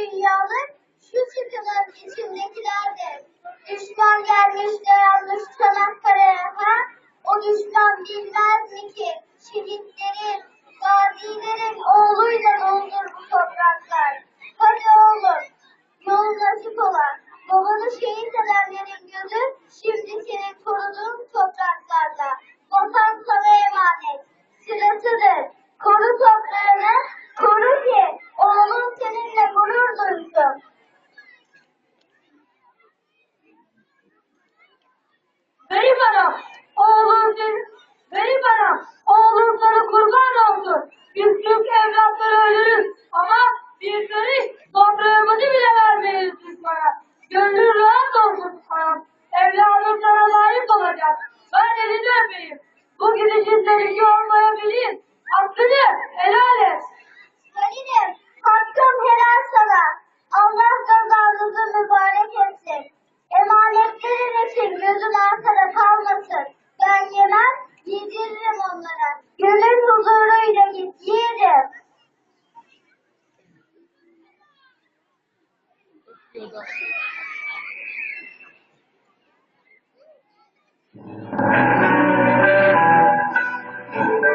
dünyanın şu şu kadar düşman gelmiş dayanmış sana para güneşin delisi olmayabilir. Hakkını helal et. Velidim, hakkım helal sana. Allah kazanınızı mübarek etsin. Emanetlerin için gözün arkada kalmasın. Ben yemem, yediririm onlara. Gönül huzuruyla git, yerim.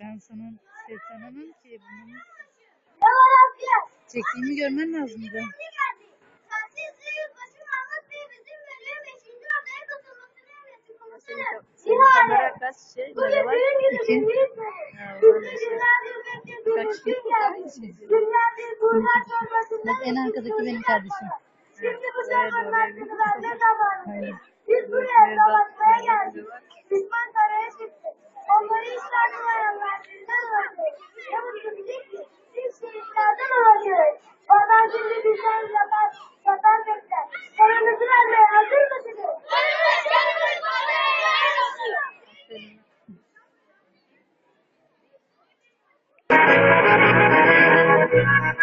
Ben sana seslenemem ki bunun çektiğimi görmen lazımdı. Şey şey. birkaç şey böyle var. İki, birkaç şey. Bak en arkadaki benim şey kardeşim. Şimdi bu zamanlar kızlar ne zamanı? Biz buraya savaşmaya geldik. Düşman karaya çıktı. Onları hiç tanımayanlar.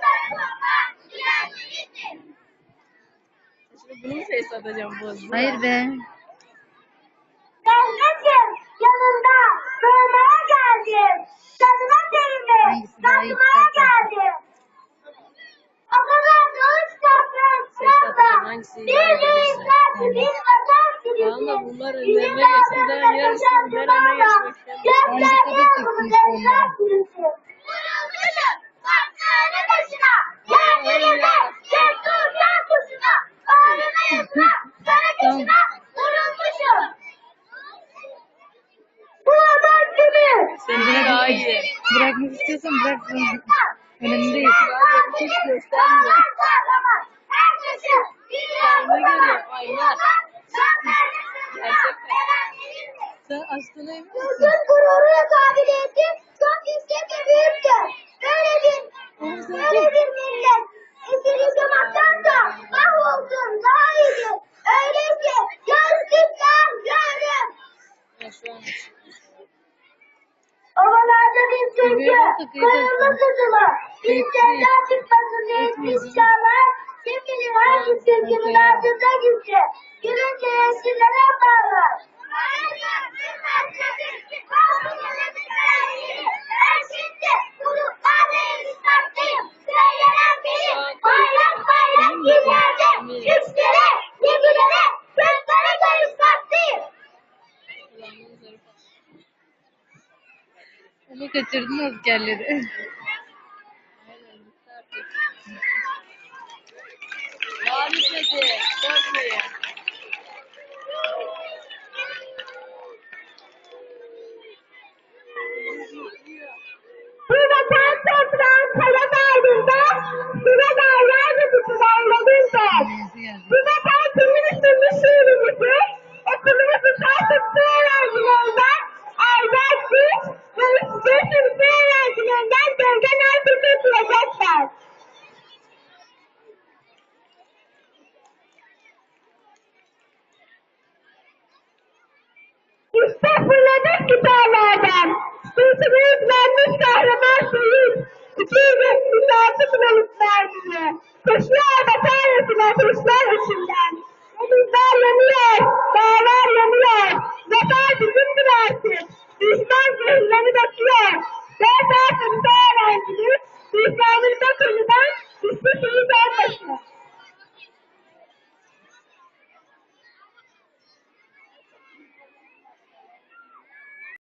tarafa, diğerine gitti. Şimdi bunu mu atacağım bozdu? Hayır be. Onları. Vurulmuşum baktığını başına. Yerlerinde cesur can kuşuna. Bağrına yazına, sarı kışına vurulmuşum. Bu adam kimi? Seninki daha iyi. Bırakmak istiyorsan bırak. Önemli değil. Hiç göstermiyor. Sen aslında emin misin? Türk gururu kabiliyeti çok yüksek ve büyüktür. Böyle bir, böyle bir millet esir yaşamaktansa mahvolsun daha iyidir. Öyleyse istiklal görün. Ovalarda bir bak. kırılma sızılı. Bir sevda çıkmasın diye Kıyıya. Kim bilir hangi Kıyıya. ardında gizli. Gülünce yeşillere bağlar. Ben şimdi bulutlarla Você tensionar permitir gestar. Está por